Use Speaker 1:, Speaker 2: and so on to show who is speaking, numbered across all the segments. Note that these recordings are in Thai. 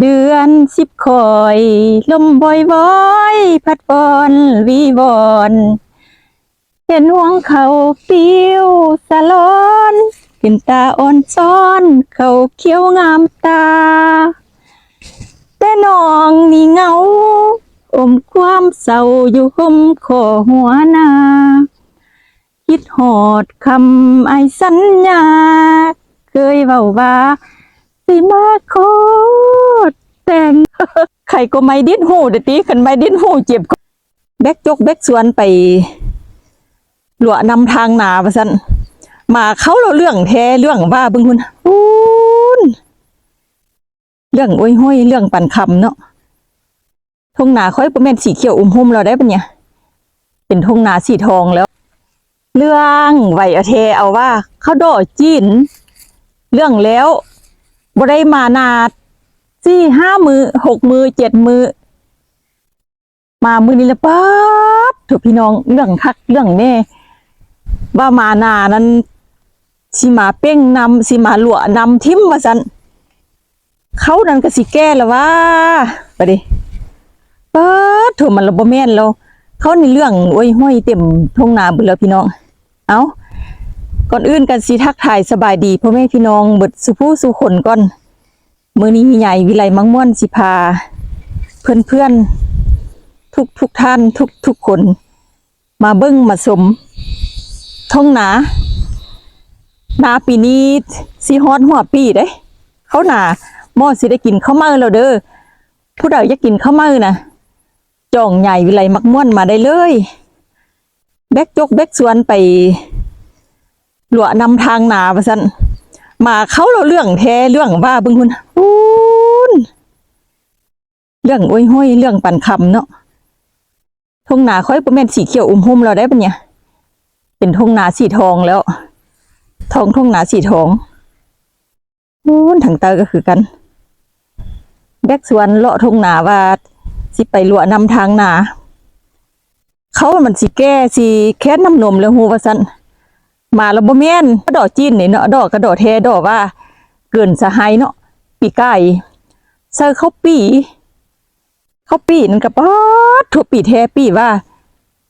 Speaker 1: เดือนสิบคอย ลมบ่อยบ่อยๆพัดวอนวีวอนเห็นห่วงเขาปิวสะลอนขึ้นตาอ่อนซ้อน เขาเขียวงามตา แต่น้องนี่เงา อมความเศร้าอยู่ห่มคอหัวหนาคิดหอดคำไอสัญญา เคยเว้าว่า สิมาโค แต่งใครก็ไม่ดิ้นหูเดยวตีขันไม่ดิ้นหูเจ็บก็แบกจกแบกสวนไปหลวนำทางนาประสันมาเขาเราเรื่องแท้เรื่องว่าบึงคุณอูนเรื่องโอ้ยห้อยเรื่องปั่นคำเนาะทงนาค่อยประเม็นสีเขียวอุ้มหุ่มเราได้ปะเนี่ย เป็นทงนาสีทองแล้ว เรื่องไหวอเทเอาว่าเขาดอจีน เรื่องแล้วบ่ได้มานา สี่ห้ามือหกมือเจ็ดมือ มามือนี้ละป๊บถูกพี่น้องเรื่องคักเรื่องแน่ว่ามานานั้นสิมาเป้งนำสิมาหลวนำทิมมาสันเขานั้นก็สิแก้แล้วว่าไปดิป๊าดถูกมันระบบแม่นแล้วเขาในเรื่องโอ้ยห้อยเต็มทงนาบุแล้วพี่น้อง เอาก่อนอื่นกันสิทักทายสบายดีพ่อแม่พี่น้องเบิดสุผู้สุขนก่อน มื้อนี้ใหญ่วิไลมังม่วนสิพา เพื่อนเพื่อนๆทุกทุกท่านทุกทุกคน มาเบิ้งมาสมท่องหนานาปีนี้สิฮอดหัวปีเด้เขาหนาหม้อสิได้กินข้าวเมาแล้วเด้อผู้ใดอยากกินข้าวเมานะจ่องใหญ่วิไลมักม่วนมาได้เลย แบกจกแบกสวนไปหลวนำทางหนาประสัน มาเขาเราเรื่องแท้เรื่องว่าบึงคุณอูนเรื่องอ้ยห้อยเรื่องปันคำเนาะทงหนาค่อยประเม็นสีเขียวอุ้มหุ่มเราได้ปะเนี่ย เป็นทงหนาสีทองแล้ว ทองทงหนาสีทองอูนถังเตอก็คือกัน แบกสวนเลาะทงหนาว่าสิไปลวนำทางหนา เขามันสิแก้สิแค่น้ำนมแล้วฮูว่าซั่น มาแล้วบ่แม่นดอกจีนนี่เนาะดอกกระดอกแท้ดอกว่า เกินสหายเนาะปีไก่เซอร์เขาปีเขาปีนั่นก็ป๊อดทั่วปีแท้ปีว่า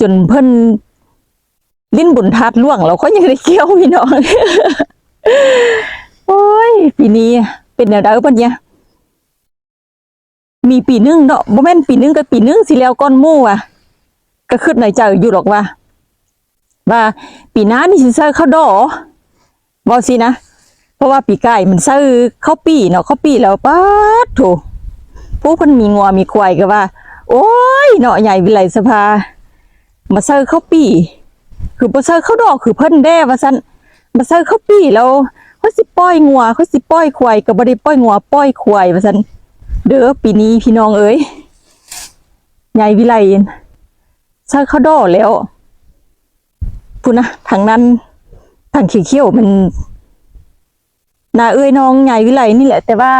Speaker 1: จนเพิ่นลิ้นบุญทัดล่วงเราเขายังได้เกี่ยวพี่น้องโอ้ยปีนี้เป็นแนวใดปะเนี่ยมีปีนึงเนาะบ่แม่นปีนึงก็ปีนึงสิแล้วก้อนมู่ว่ะ ก็คิดในใจอยู่หรอกว่า ว่าปีหน้านี่สิเซอร์ข้าวดอบอกสินะ เพราะว่าปีไก่มันเซอร์ข้าวปีเนาะข้าวปีแล้วป๊าดโถผู้คนมีงัวมีควายก็ว่า โอ้ยเนาะใหญ่วิไลสภา มาเซอร์ข้าวปี คือบ่เซอร์ข้าวดอกคือเพิ่นแด้ว่าซั่นมาเซอร์ข้าวปีแล้วเขาสิปล่อยงัวเขาสิปล่อยควายก็บ่ได้ปล่อยงัวปล่อยควายว่าซั่นเด้อปีนี้พี่น้องเอ้ยใหญ่วิไลใช่เขาดอแล้ว พูนะทางนั้นทางขี้เขียวมันนาเอ้ยน้องใหญ่วิไลนี่แหละ แต่ว่า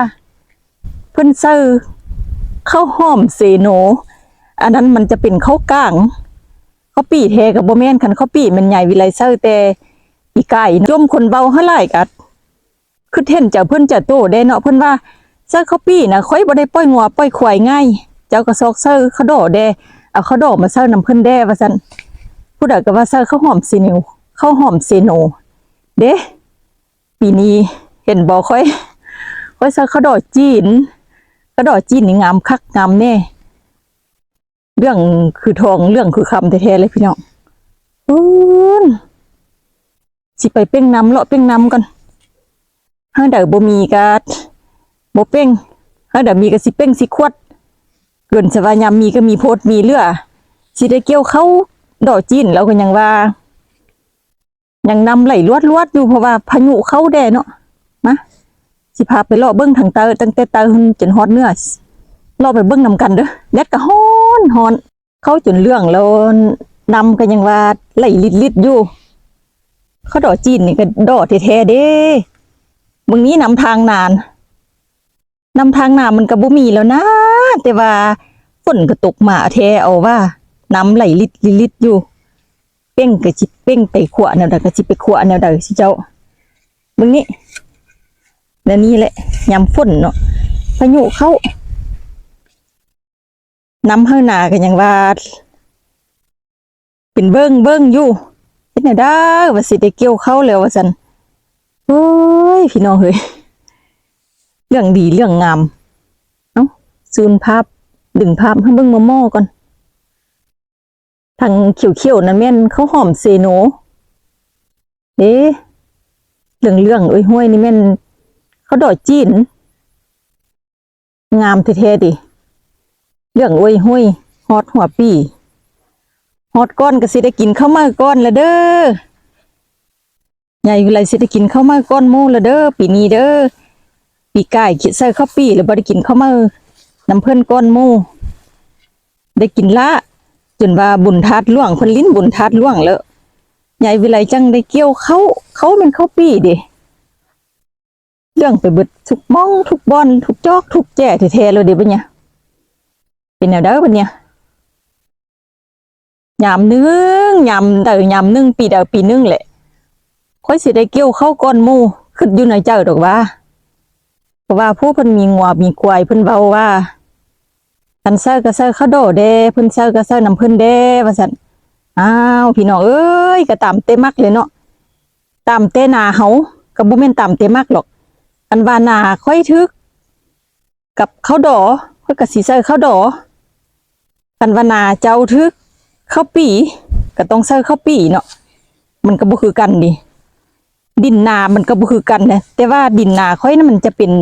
Speaker 1: เพิ่นเซอร์ข้าวหอมเซโน อันนั้นมันจะเป็นข้าวก้างข้าวปีเทกับโบแมนคันข้าวปีมันใหญ่วิไลเซอร์แต่ปีไก่ย่มคนเบาเท่าไหร่กัดคือเท่นเจ้าเพิ่นจะโตได้เนาะเพิ่นว่าเซอร์ข้าวปีนะค่อยบ่ได้ปล่อยงัวปล่อยควายง่าย เจ้าก็ซอกเซอร์เขาดอแดเอาข้าวดอมาเซอร์นำเพิ่นแด้ว่าซั่น ผู้ใดก็ว่าเซอร์ข้าวหอมซีนิวข้าวหอมเซโน เด้ปีนี้เห็นบ่ค่อยค่อยเซอร์ข้าวดอกจีนข้าวดอกจีนนี่งามคักงามแน่เรื่องคือทองเรื่องคือคำแท้ๆเลยพี่น้องอืนสิไปเป้งน้ำเลาะเป้งน้ำก่อนห้าเดี๋ยวบ่มีกาดบ่เป้งห้าเดี๋ยวมีก็สิเป้งสิควดเกินสวายามมีก็มีโพดมีเลือสิได้เกี่ยวเข้า ดอกจีนแล้วก็ยังว่า ยังนำไหลลวดลวดอยู่เพราะว่าพายุเข้าแดเนาะมาสิพาไปเลาะเบิ้งทางเตาตั้งแต่เตาจนฮอดเนื้อเลาะไปเบิ้งนำกันเด้อแดดก็ฮ้อนฮ้อน เข้าจนเรื่องแล้วนำก็ยังว่าไหลลิดลิดๆอยู่เขาดอกจีนนี่ก็ดอกแท้ๆเด้มึงนี้นำทางนานนำทางน้ำมันก็บ่มีแล้วนะ แต่ว่าฝนก็ตกมาแท้เอาว่า น้ำไหลลิดลิลิดอยู่ เป้งก็สิเป้งไปขวแนวใดก็สิไปขวแนวใดสิเจ้าเบิ่งนี่แล้วนี่แหละยามฝนเนาะพายุเข้าน้ำเฮาหนากันยังว่าเป็นเบิ้งเบิ้งอยู่เฮ็ดแนวได้ว่าสิได้เกี่ยวเข้าแล้วว่าซั่นโอ้ยพี่น้องเฮ้ยเรื่องดีเรื่องงามเอ้าซูนภาพดึงภาพให้เบิ่งมาม้อก่อน ทางเขียวๆนั่นแม่นเขาหอมเซโนเอ๊ะเรื่องเรื่องๆเอ้ยห้วยนี่แม่นเขาดอกจีน งามแท้ๆดิเรื่องโอ้ยห้วยฮอดหัวปีฮอดก้อนก็สิได้กินข้าวมาก้อนละเด้อใหญ่วิไลสิได้กินข้าวมาก้อนมูละเด้อปีนี้เด้อปีกายคิดใส่ข้าวปีแล้วบ่ได้กินข้าวมาน้ำเพิ่อนก้อนมูได้กินละ จนว่าบุญทัดล่วงเพิ่นลิ้นบุญทัดล่วงแล้วใหญ่วิไลจังได้เกี่ยวเขาเขาเป็นข้าปีเดิเรื่องไปเบิดทุกมองทุกบอนทุกจอกทุกแจ่แท้ๆเลยเดี๋ยวเนี่ยเป็นแนวเด้อบัดเนี่ยยามนึงยามเดอยามนึงปีเดอปีนึงแหละค่อยสิได้เกี่ยวเข้าก้อนมูขึ้นอยู่ในเจ้าดอกว่าเพราะว่าผู้เพิ่นมีงัวมีควายเพิ่นเว้าว่า คันเซอร์ก็เซอร์ข้าโดเด้เพิ่นเซอร์ก็เซอร์น้ำเพิ่นเด้ว่าซั่นอ้าวพี่น้องเอ้ยก็ตามเตมักเลยเนาะตามเตนาเฮาก็บ่แม่นตามเตมักหรอกอันวานาค่อยทึก กับข้าวดอค่อยก็สิเซอร์ข้าวดอกันวานาเจ้าทึกข้าวปีก็ต้องเซอร์ข้าวปีเนาะมันก็บ่คือกันดิดินนา มันก็บ่คือกันนะแต่ว่าดินนาค่อยนั้นมันจะเป็น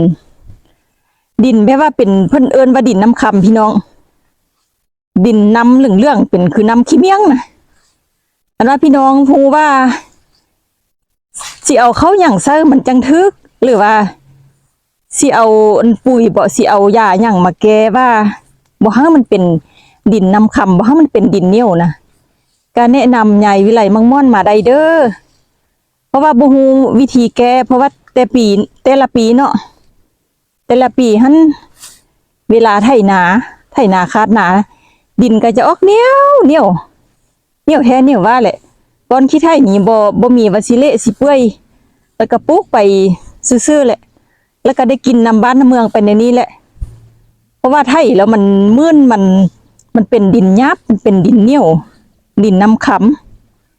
Speaker 1: ดินแบบว่าเป็นเพิ่นเอิ้นว่าดินน้ำคำพี่น้อง ดินน้ำเหลืองๆเป็นคือน้ำขี้เมียงนะอันว่าพี่น้องฮู้ว่าสิเอาเข้าอย่างเซอร์มันจังทึก หรือว่าสิเอาปุ๋ยบ่สิเอายาหยังมาแก้ว่าบ่ให้มันเป็นดินน้ำคำบ่ให้มันเป็นดินเหนียวนะการแนะนำใหญ่วิไลมังม่อนมาได้เด้อเพราะว่าบ่ฮู้วิธีแก้เพราะว่าแต่ปีแต่ละปีเนาะ แต่ละปีหันเวลาไถนาไถนาคาดนาดินก็จะออกเหนียวเหนียวเหนียวแท้เหนียวว่าแหละก่อนขี้ไถนี่บ่บ่มีว่าสิเละสิเปื่อยแล้วก็ปลูกไปซื่อๆแหละ แล้วก็ได้กินนำบ้านนำเมืองไปในนี้แหละ เพราะว่าไถแล้วมันมื่นมันมันเป็นดินหยาบมันเป็นดินเหนียว ดินน้ำค้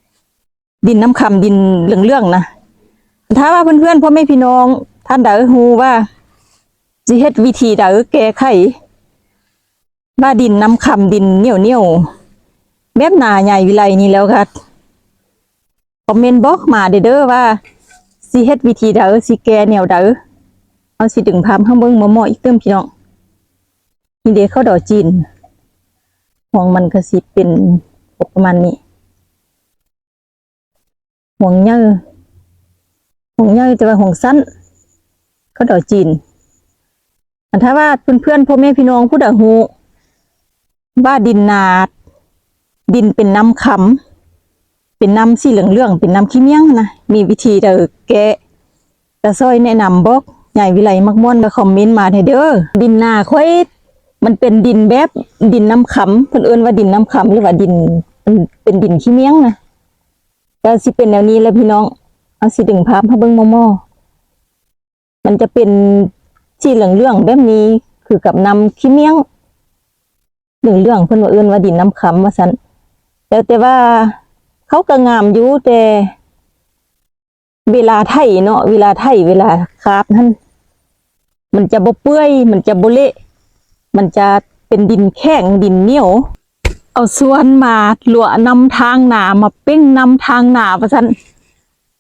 Speaker 1: ำดินน้ำคำดินเหลืองๆนะถ้าว่าเพื่อนๆพ่อแม่พี่น้อง ท่านใดฮู้ว่า สิเฮ็ดวิธีใดแก้ไขว่าดินน้ำคำดินเหนียวเหนียวแบบหนาใหญ่วิไลนี่แล้วค่ะคอมเมนต์บอกมาเด้อว่าสิเฮ็ดวิธีใดสิแก้แนวใดเอาสิดึงภาพข้างเบิ่งมาหมออีกเติมพี่น้องนี่เด้เข้าดอกจีนห่วงมันก็สิเป็นประมาณนี้ห่วงเยอะห่วงเยอะจะว่าห่วงสั้นเขาดอกจีน อันถ้าว่าเพื่อนๆพ่อแม่พี่น้องผู้ดฮู้ว่าดินนาด ดินเป็นน้ำคำเป็นน้ำสีเหลืองๆเป็นน้ำขี้เมียงนะมีวิธีเดอแกะกระซอยแนะนำบอกใหญ่วิไลมักม่วนมาคอมเมนต์มาให้เด้อดินนาค่อยมันเป็นดินแบบดินน้ำคำเพิ่อนเอิ้นว่าดินน้ำคำหรือว่าดินมันเป็นดินขี้เมียงนะก็สิเป็นแนวนี้แหล้วพี่น้องเอาสิดึงภาพให้เบิ่งมอมอมันจะเป็น สีเหลืองเรื่องแบบนี้คือกับนำขี้เมียงเหลืองเรื่องเพิ่นว่าเอื้นว่าดินน้ำคำว่าซั่นแต่แต่ว่าเขาก็งามอยู่แต่เวลาไถเนาะเวลาไถเวลาคาบนั่นมันจะบ่เปื่อยมันจะบ่เละมันจะเป็นดินแข็งดินเหนียว เอาส่วนมาหลวนำทางหนามาเป้งนำทางหนาประชัน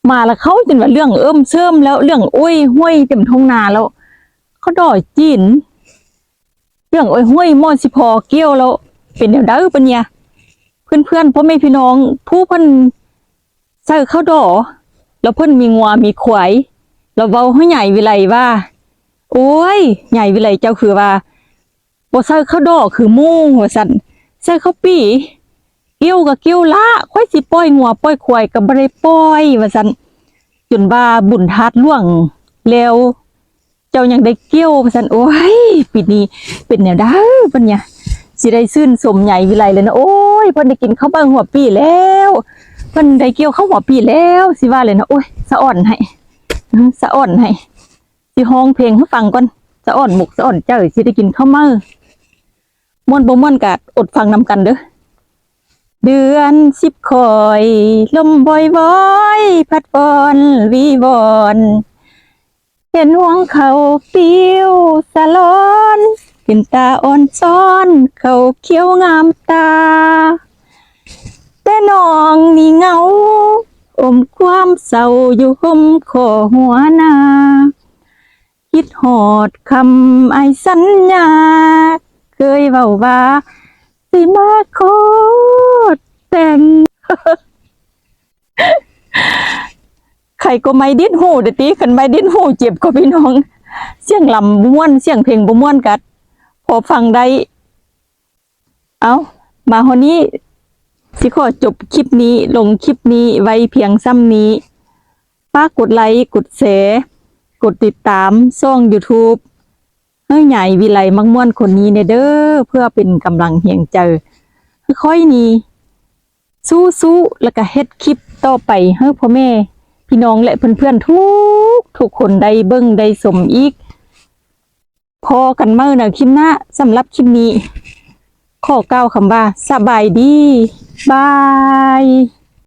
Speaker 1: มาแล้วเขาจนว่าเรื่องเอิ่มเสื่อมแล้วเรื่องอุ้ยห้วยเต็มท้องนาแล้ว เขาดอยจีนเรื่องอ้อยห้วยมอสิพอเกี้ยวแล้วเป็นแนวเด้อปะเนี่ยเพื่อนเพื่อนพ่อแม่พี่น้อง ผู้เพิ่นใส่ข้าวดอแล้วเพิ่นมีงัวมีควายแล้วเว้าให้ใหญ่วิไลว่า โอ้ย ใหญ่วิไลเจ้าคือว่าบ่ใส่ข้าวดอคือมู่ว่าซั่นใส่ข้าวปีเกี้ยวกับเกี้ยวละค่อยสิปล่อยงัวปล่อยควายก็บ่ได้ปล่อยว่าซั่นจนว่าบุญทัดล่วงแล้ว จ้ายังได้เกี้ยวว่าซั่นโอ้ยปีนี้เป็นแนวได้ปัญญาสิได้ซื่นสมใหญ่วิไลเลยนะโอ้ยพิ่นได้กินข้าวบิ่งหัวปีแล้วพิ่นได้เกี่ยวข้าวหัวปีแล้วสิว่าเลยนะโอ้ยสะอ่อนให้สะอ่อนให้สิฮ้องเพลงให้ฟังก่อนสะอ่อนหมกสะอ่อนเจ้ยสิได้กินข้าวเมื่อม่วนบ่ม่วนกะอดฟังนำกันเด้อเดือนสิบคอย ลมบ่อยบ่อยๆพัดวอนวีวอน เห็นห่วงเขาปิ้วสะลอนกินตาอ่อนซ้อนเขาเขียวงามตา แต่น้องนี่เงา อมความเศร้าอยู่ห่มคอหัวนาคิดหอดคำไอสัญญา เคยเว้าว่า สิมาขอแต่ง รก็ไม่ดิ้นหูเดยวตีขันไม่ดิ้นหูเจ็บก็พี่น้อง เสียงลำม่วนเสียงเพลงบ่ม่วนกัด พอฟังได้ เอามาฮอนี้สิขอจบคลิปนี้ลงคลิปนี้ไว้เพียงซ้ำนี้ป้ากดไลค์กดแชร์กดติดตามช่อง YouTube เฮ้ยใหญ่วิไลมักม่วนคนนี้เนเด้อเพื่อเป็นกำลังเหียงใจอค่อยนี้สู้ๆแล้วก็เฮ็ดคลิปต่อไปเฮ้ยพ่อแม่ พี่น้องและเพื่อนๆทุกทุกคนได้เบิ่งได้สมอีก พอกันเมื่อนะคลิปหน้าสำหรับคลิปนี้ขอเกล่าคำว่าสบายดี บาย